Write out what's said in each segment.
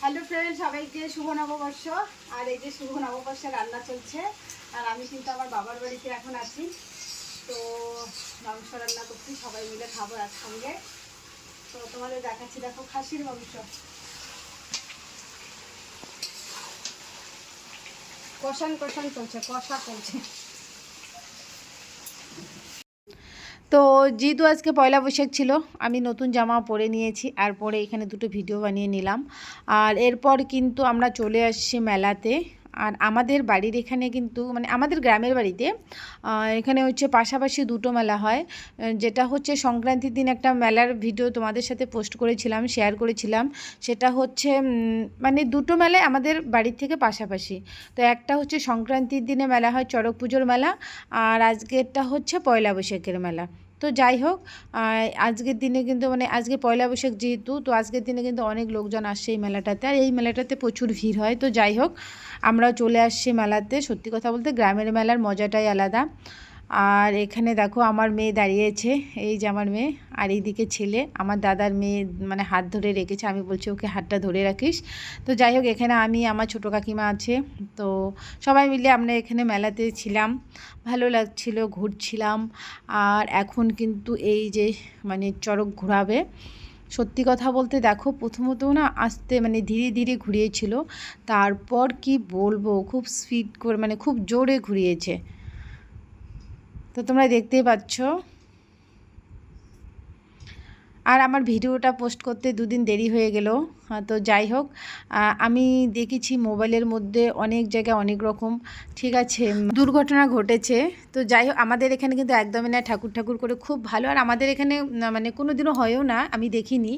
Hello friend সবাইকে শুভ নববর্ষ। আর এই যে শুভ নববর্ষে রান্না চলছে, আর আমি কিন্তু আমার বাবার বাড়িতে এখন আছি। তো মাংস রান্না করছি, সবাই মিলে খাব একসঙ্গে। তো তোমাদের দেখাচ্ছি, দেখো খাসির মাংস। কষান কষান চলছে, কষা চলছে। তো যেহেতু আজকে পয়লা বৈশাখ ছিল, আমি নতুন জামা পরে নিয়েছি, আর পরে এখানে দুটো ভিডিও বানিয়ে নিলাম। আর এরপর কিন্তু আমরা চলে আসছি মেলাতে। আর আমাদের বাড়ির এখানে কিন্তু মানে আমাদের গ্রামের বাড়িতে এখানে হচ্ছে পাশাপাশি দুটো মেলা হয়। যেটা হচ্ছে সংক্রান্তির দিন একটা মেলার ভিডিও তোমাদের সাথে পোস্ট করেছিলাম, শেয়ার করেছিলাম। সেটা হচ্ছে মানে দুটো মেলায় আমাদের বাড়ির থেকে পাশাপাশি। তো একটা হচ্ছে সংক্রান্তির দিনে মেলা হয় চড়ক পুজোর মেলা, আর আজকেরটা হচ্ছে পয়লা বৈশাখের মেলা। তো যাই হোক আজকের দিনে কিন্তু মানে আজকে পয়লা বৈশাখ যেহেতু, তো আজকের দিনে কিন্তু অনেক লোকজন আসছে এই মেলাটাতে, আর এই মেলাটাতে প্রচুর ভিড় হয়। তো যাই হোক আমরাও চলে আসছি মেলাতে। সত্যি কথা বলতে গ্রামের মেলার মজাটাই আলাদা। আর এখানে দেখো আমার মেয়ে দাঁড়িয়েছে, এই যে আমার মেয়ে, আর এইদিকে ছেলে। আমার দাদার মেয়ে মানে হাত ধরে রেখেছে, আমি বলছি, ওকে হাতটা ধরে রাখিস। তো যাই হোক, এখানে আমি, আমার ছোটো কাকিমা আছে। তো সবাই মিলে আমরা এখানে মেলাতে ছিলাম। ভালো লাগছিল, ঘুরছিলাম। আর এখন কিন্তু এই যে মানে চড়ক ঘোরাবে সত্যি কথা বলতে দেখো, প্রথমত না আস্তে মানে ধীরে ধীরে ঘুরিয়েছিল, তারপর কি বলব, খুব স্পিড করে মানে খুব জোরে ঘুরিয়েছে। তো তোমরা দেখতেই পাচ্ছ। আর আমার ভিডিওটা পোস্ট করতে দুদিন দেরি হয়ে গেল। তো যাই হোক আমি দেখেছি মোবাইলের মধ্যে অনেক জায়গায় অনেক রকম, ঠিক আছে দুর্ঘটনা ঘটেছে। তো যাই হোক, আমাদের এখানে কিন্তু একদমই না ঠাকুর ঠাকুর করে খুব ভালো। আর আমাদের এখানে মানে কোনো দিনও হয়ও না, আমি দেখিনি।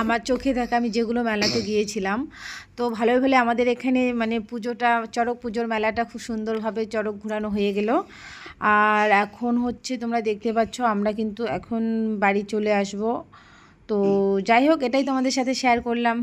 আমার চোখে দেখা আমি যেগুলো মেলাতে গিয়েছিলাম। তো ভালোই ভালো আমাদের এখানে মানে পুজোটা, চড়ক পুজোর মেলাটা খুব সুন্দরভাবে চড়ক ঘোরানো হয়ে গেল। আর এখন হচ্ছে তোমরা দেখতে পাচ্ছ, আমরা কিন্তু এখন বাড়ি চলে আসব। তো যাই হোক এটাই তোমাদের সাথে শেয়ার করলাম।